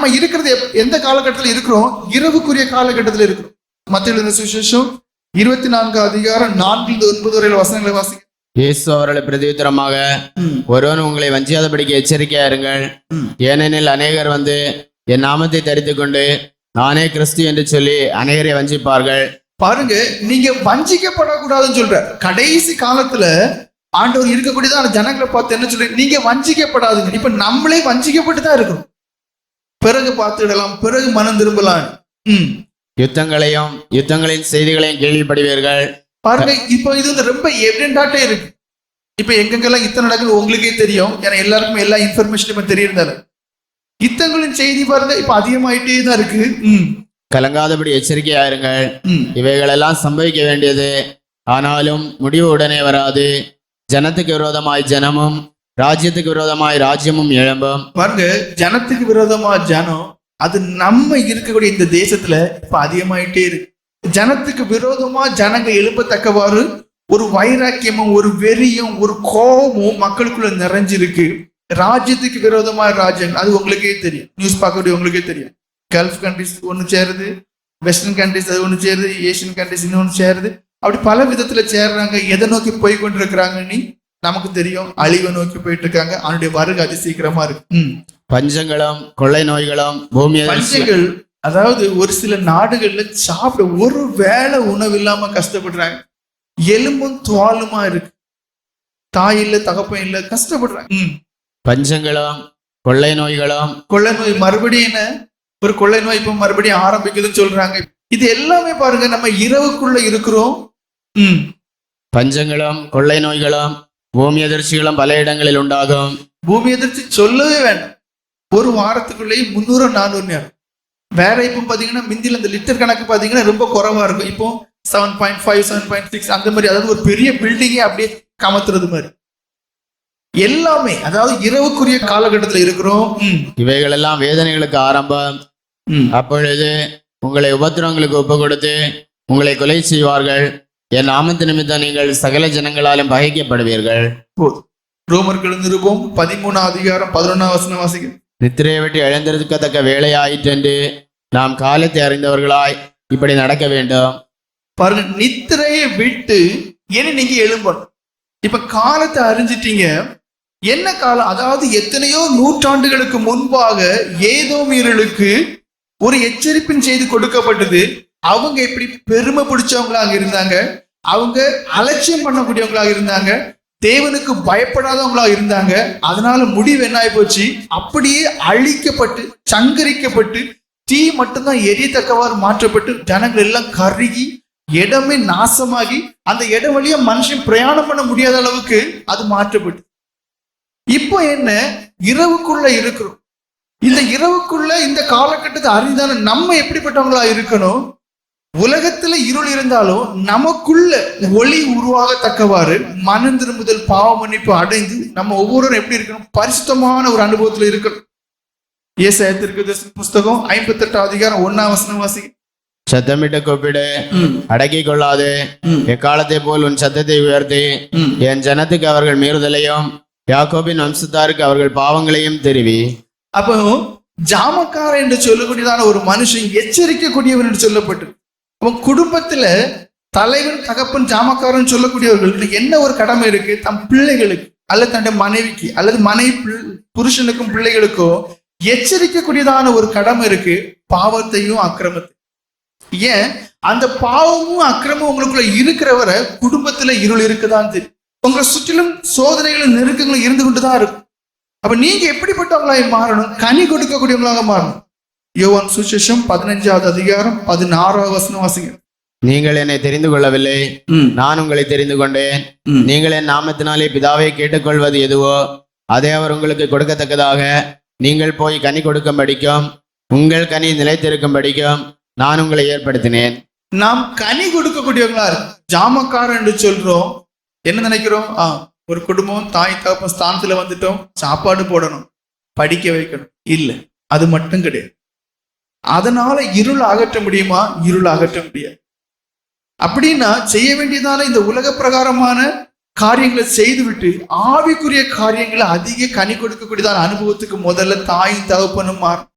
நம்ம இருக்கிறது எந்த காலகட்டத்தில் இருக்கிறோம்? இரவுக்குரிய காலகட்டத்தில் இருக்கிறோம். மத்திய சுவிசேஷம் இருபத்தி நான்கு அதிகாரம் நான்கு ஒன்பது வரையில் வசனங்களை வாசிக்க இயேசு அவர்களை பிரதியுத்தரமாக ஒருவன் உங்களை வஞ்சியாதபடிக்கு எச்சரிக்கையா இருங்கள். ஏனெனில் அநேகர் வந்து என் நாமத்தை தரித்து கொண்டு நானே கிறிஸ்து என்று சொல்லி அநேகரை வஞ்சிப்பார்கள். பாருங்க நீங்க வஞ்சிக்கப்படக்கூடாதுன்னு சொல்ற. கடைசி காலத்துல ஆண்டவர் இருக்கக்கூடியதான் ஜனங்களை பார்த்து என்ன சொல்ற நீங்க வஞ்சிக்கப்படாதுங்க. இப்ப நம்மளே வஞ்சிக்கப்பட்டு தான் இருக்கிறோம் பிறகு பார்த்துடலாம் பிறகு மனம் திரும்பலாம். ம். யுத்தங்களையும் யுத்தங்களின் செய்திகளையும் கேள்விப்படுவீர்கள். பாருங்க இப்போ இது வந்து ரொம்ப எவிடென்டாட்டே இருக்கு. இப்ப எங்கெங்கெல்லாம் யுத்தம் நடக்குது உங்களுக்கே தெரியும். ஏன்னா எல்லாருக்கும் எல்லா இன்ஃபர்மேஷனும் தெரியறதால. யுத்தங்களின் செய்தி பாருங்க இப்ப அதிகமாயிட்டே தான் இருக்கு. ம். கலங்காதபடி எச்சரிக்கையா இருங்கள் ம். இவைகளெல்லாம் சம்பவிக்க வேண்டியது. ஆனாலும் முடிவு உடனே வராது. ஜனத்துக்கு விரோதமாய் ஜனமும் ராஜ்யத்துக்கு விரோதமாய் ராஜ்யமும் எழும்பும். பாருங்க ஜனத்துக்கு விரோதமா ஜனம் அது நம்ம இருக்கக்கூடிய இந்த தேசத்துல இப்ப அதிகமாயிட்டே இருக்கு. ஜனத்துக்கு விரோதமா ஜனங்க எழுப்பத்தக்கவாறு ஒரு வைராக்கியமும் ஒரு வெறியும் ஒரு கோபமும் மக்களுக்குள்ள நிறைஞ்சிருக்கு. ராஜ்யத்துக்கு விரோதமா ராஜ்யம் அது உங்களுக்கே தெரியும். நியூஸ் பார்க்கக்கூடிய உங்களுக்கே தெரியும். கல்ஃப் கண்ட்ரிஸ் ஒன்று சேருது வெஸ்டர்ன் கண்ட்ரிஸ் அது ஒன்று சேருது ஏஷியன் கண்ட்ரிஸ் இன்னொன்று சேருது. அப்படி பல விதத்துல சேர்றாங்க எதை நோக்கி போய் கொண்டிருக்கிறாங்கன்னு நமக்கு தெரியும் அழிவை நோக்கி போயிட்டு இருக்காங்க அவனுடைய வருகை அதி சீக்கிரமா இருக்கு. பஞ்சங்களும் கொள்ளை நோய்களும் பூமி பஞ்சங்கள் அதாவது ஒரு சில நாடுகள்ல சாப்பிட ஒரு வேளை உணவு இல்லாம கஷ்டப்படுறாங்க. எலும்பும் துவாலுமா இருக்கு. தாய் இல்ல தகப்பன் இல்ல கஷ்டப்படுறாங்க. பஞ்சங்களும் கொள்ளை நோய்களும். கொள்ளை நோய் மறுபடியும் என்ன? ஒரு கொள்ளை நோய் இப்ப மறுபடியும் ஆரம்பிக்குதுன்னு சொல்றாங்க. இது எல்லாமே பாருங்க நம்ம இரவுக்குள்ள இருக்கிறோம். பஞ்சங்களும் கொள்ளை நோய்களும் பூமி எதிர்ச்சிகளும் பல இடங்களில் உண்டாகும். பூமி எதிர்த்து சொல்லவே வேண்டாம். ஒரு வாரத்துக்குள்ளேயே முந்நூறு நானூறு நேரம். வேற இப்போ பாத்தீங்கன்னா மிந்தில இந்த லிட்டர் கணக்கு பாத்தீங்கன்னா ரொம்ப குறைவா இருக்கும். இப்போ seven point five seven point six அந்த மாதிரி அதாவது ஒரு பெரிய பில்டிங்கே அப்படியே கமத்துறது மாதிரி. எல்லாமே அதாவது இரவுக்குரிய காலகட்டத்தில் இருக்கிறோம். ம், இவைகளெல்லாம் வேதனைகளுக்கு ஆரம்பம். அப்பொழுது உங்களை உபத்திரவங்களுக்கு ஒப்பு கொடுத்து உங்களை கொலை செய்வார்கள். என் நாமத்து நிமித்தம் நீங்கள் சகல ஜனங்களாலும் பகைக்கப்படுவீர்கள். ரோமர்கள் நிருபம் பதிமூணாம் அதிகாரம் பதினொன்னாம் வசனம் வாசிக்க. நித்திரையை விட்டு எழுந்திருக்கத்தக்க வேலையாயிற்றென்று நாம் காலத்தை அறிந்தவர்களாய் இப்படி நடக்க வேண்டும். பாருங்க நித்திரையை விட்டு ஏன்னு நீங்க எழும்பணும். இப்ப காலத்தை அறிஞ்சிட்டீங்க. என்ன காலம்? அதாவது எத்தனையோ நூற்றாண்டுகளுக்கு முன்பாக ஏதோ மீறலுக்கு ஒரு எச்சரிப்பின் செய்தி கொடுக்கப்பட்டது. அவங்க எப்படி பெருமை பிடிச்சவங்களாக இருந்தாங்க அவங்க அலட்சியம் பண்ணக்கூடியவங்களாக இருந்தாங்க தேவனுக்கு பயப்படாதவங்களாக இருந்தாங்க அதனால முடிவு என்ன ஆகி போச்சு? அப்படியே அழிக்கப்பட்டு சங்கரிக்கப்பட்டு தீ மட்டும்தான் எரியத்தக்கவாறு மாற்றப்பட்டு ஜனங்கள் எல்லாம் கருகி இடமே நாசமாகி அந்த இடம் வழியா மனுஷன் பிரயாணம் பண்ண முடியாத அளவுக்கு அது மாற்றப்பட்டு. இப்போ என்ன? இரவுக்குள்ள இருக்கிறோம். இந்த இரவுக்குள்ள இந்த காலகட்டத்தை அறிந்தான நம்ம எப்படிப்பட்டவங்களா இருக்கணும்? உலகத்துல இருள் இருந்தாலும் நமக்குள்ள ஒளி உருவாகத்தக்கவாறு மனம் திரும்புதல் பாவ மன்னிப்பு அடைந்து நம்ம ஒவ்வொருவரும் எப்படி இருக்கணும்? பரிசுத்தமான ஒரு அனுபவத்துல இருக்கணும். ஏசாயத்திற்கு புஸ்தகம் ஐம்பத்தெட்டு அதிகாரம் ஒன்னாம் வசனம் வாசி சத்தமிட்டு கூப்பிடு. அடக்கிக் கொள்ளாது. எக்காலத்தை போல் உன் சத்தத்தை உயர்த்தி. என் ஜனத்துக்கு அவர்கள் மீறுதலையும் யாக்கோபின் வம்சத்தாருக்கு அவர்கள் பாவங்களையும் தெரிவி. அப்போ ஜாமக்காரன் என்று சொல்லக்கூடியதான ஒரு மனுஷன் எச்சரிக்கக்கூடியவன் என்று சொல்லப்பட்டு அவன் குடும்பத்துல தலைவன் தகப்பன் ஜாமக்காரன் சொல்லக்கூடியவர்களுக்கு என்ன ஒரு கடமை இருக்கு? தம் பிள்ளைகளுக்கு அல்லது தன்னுடைய மனைவிக்கு அல்லது மனைவி புருஷனுக்கும் பிள்ளைகளுக்கோ எச்சரிக்கக்கூடியதான ஒரு கடமை இருக்கு? பாவத்தையும் அக்கிரமத்தையும். ஏன்? அந்த பாவமும் அக்கிரமும் உங்களுக்குள்ள இருக்கிறவரை குடும்பத்துல இருள் இருக்குதான் தெரியும். உங்களை சுற்றிலும் சோதனைகளும் நெருக்கங்களும் இருந்து கொண்டுதான் இருக்கும். அப்ப நீங்க எப்படிப்பட்டவங்களாக மாறணும்? கனி கொடுக்கக்கூடியவங்களாக மாறணும். யோவான் சுசேஷம் பதினஞ்சாவது அதிகாரம் பதினாறாவது வசனம் வாசிங்க. நீங்கள் என்னை தெரிந்து கொள்ளவில்லை. நான் உங்களை தெரிந்து கொண்டேன். நீங்கள் என் நாமத்தினாலே பிதாவை கேட்டுக்கொள்வது எதுவோ அதை அவர் உங்களுக்கு கொடுக்கத்தக்கதாக. நீங்கள் போய் கனி கொடுக்கும்படிக்கும் உங்கள் கனி நிலைத்திருக்கும்படிக்கும் நான் உங்களை ஏற்படுத்தினேன். நாம் கனி கொடுக்கக்கூடியவங்களா ஜாமக்காரன் என்று சொல்றோம். என்ன நினைக்கிறோம்? ஆ ஒரு குடும்பம் தாய் தகப்பன் ஸ்தானத்துல வந்துட்டோம் சாப்பாடு போடணும் படிக்க வைக்கணும். இல்ல அது மட்டும் கிடையாது. அதனால இருள் அகற்ற முடியுமா? இருள் அகற்ற முடியாது. அப்படின்னா செய்ய வேண்டியதான இந்த உலக பிரகாரமான காரியங்களை செய்துவிட்டு ஆவிக்குரிய காரியங்களை அதிக கனி கொடுக்கக்கூடியதான அனுபவத்துக்கு முதல்ல தாயும் தகப்பனும் மாறும்